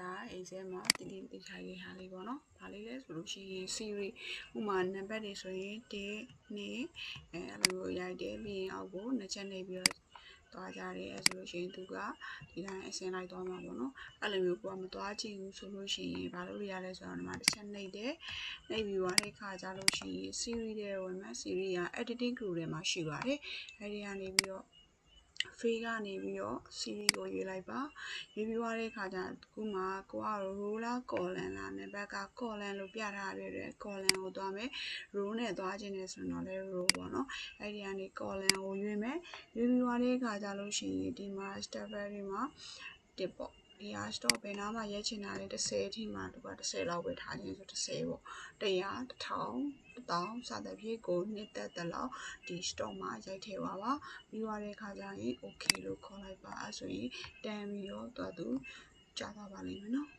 တော့ဒါအိမ်ထဲမှာတည်တည်တည်ထိုင်နေဟာလေးပေါ့နော်။ဒါလေးလဲဆိုလို့ရှိရင် series ဥမာနံပါတ်တွေဆိုရင်1 2အဲအဲ့လိုမျိုးရိုက်တယ်ပြီးရင်အောက်ကိုနှစ်ချက်နှိပ်ပြီးတော့သွားကြတယ်အဲဆိုလို့ရှိရင်သူကဒီတိုင်းအစင်လိုက်သွားမှာပေါ့နော်။အဲ့လိုမျိုးကိုကမသွားကြည့်ဘူးဆိုလို့ရှိရင်ဘာလို့ရရလဲဆိုတော့ဒီမှာတစ်ချက်နှိပ်တယ်။နှိပ်ပြီးသွားတဲ့ခါကြလို့ရှိရင် series တွေဝင်မယ် series က editing group ထဲမှာရှိပါတယ်။အဲဒီကနေပြီးတော့ free ကနေပြီးတော့ series ကိုရွေးလိုက်ပါရွေးပြီးသွားတဲ့အခါကျခုမှကိုက row လား column လားနံပါတ်က column လို့ပြထားရတဲ့ column ကိုသွားမယ် row နဲ့သွားခြင်းနဲ့ဆိုတော့လည်း row ပေါ့နော်အဲ့ဒီကနေ column ကိုရွေးမယ်ရွေးပြီးသွားတဲ့အခါကျလို့ရှိရင်ဒီမှာ step တွေမှာတစ်ပေါ့ဒီဟာ stop ဘယ်နားမှာရက်ချင်တာလဲ30အထိမှသူက30လောက်ပဲထားခြင်းဆို30ပေါ့100 1000 1000စသဖြင့်ကိုနှစ်သက်တဲ့လောက်ဒီ stop မှာရိုက်ထည့်ပါပါပြီးသွားတဲ့အခါကျရင် okay လို့ခေါ်လိုက်ပါအဲဆိုရင်တန်ပြီးတော့သူကသူကြာသွားပါလိမ့်မယ်နော်